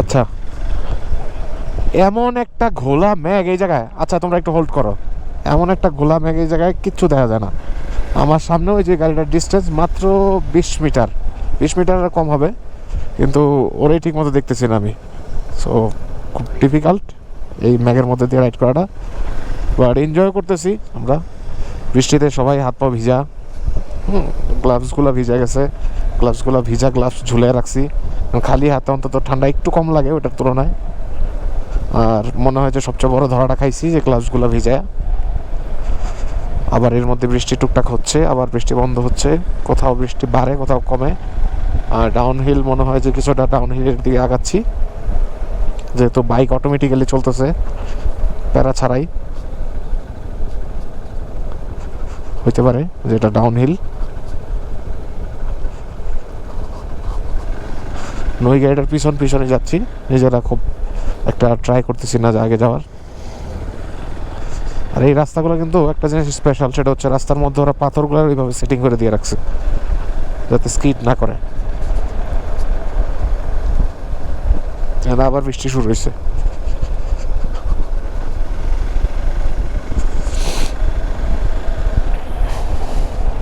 আচ্ছা। এমন একটা ঘোলা ম্যাগ এই জায়গায়। আচ্ছা তোমরা একটু হোল্ড করো। এমন একটা ঘোলা ম্যাগ এই জায়গায় কিচ্ছু দেখা যায় না। আমার সামনে ওই যে গাড়িটার ডিস্টেন্স মাত্র বিশ মিটার। বিশ মিটার কম হবে, কিন্তু ওরাই ঠিক মতো দেখতেছি না আমি। সো খুব ডিফিকাল্ট এই ম্যাগের মধ্যে দিয়ে রাইড করাটা। বাট এনজয় করতেছি আমরা। বৃষ্টিতে সবাই হাত পা ভিজা। গ্লাভসগুলো ভিজে গেছে। গ্লাভসগুলো ভিজা গ্লাভস ঝুলে রাখছি। খালি হাতে অন্তত ঠান্ডা একটু কম লাগে ওটার তুলনায়। আর মনে হয় যে সবচেয়ে বড় ধরাটা খাইছি যে গ্লাভসগুলো ভিজায় আবার এর মধ্যে বৃষ্টি টুকটাক হচ্ছে, আবার বৃষ্টি বন্ধ হচ্ছে, কোথাও বৃষ্টি বাড়ে, কোথাও কমে। আর ডাউন হিল মনে হয় যে কিছুটা ডাউন হিলের দিকে আগাচ্ছি। যেহেতু বাইক অটোমেটিক্যালি চলতেছে, প্যারা ছাড়াই। হইতে পারে যেটা ডাউন নই গাড়িটার পিছন পিছনে যাচ্ছি। নিজেরা খুব একটা ট্রাই করতেছি না যে আগে যাওয়ার। আর এই রাস্তাগুলো কিন্তু একটা জিনিস স্পেশাল সেটা হচ্ছে রাস্তার মধ্যে ওরা পাথরগুলো ওইভাবে সেটিং করে দিয়ে রাখছে। যাতে স্কিড না করে। আবার বৃষ্টি শুরু হয়েছে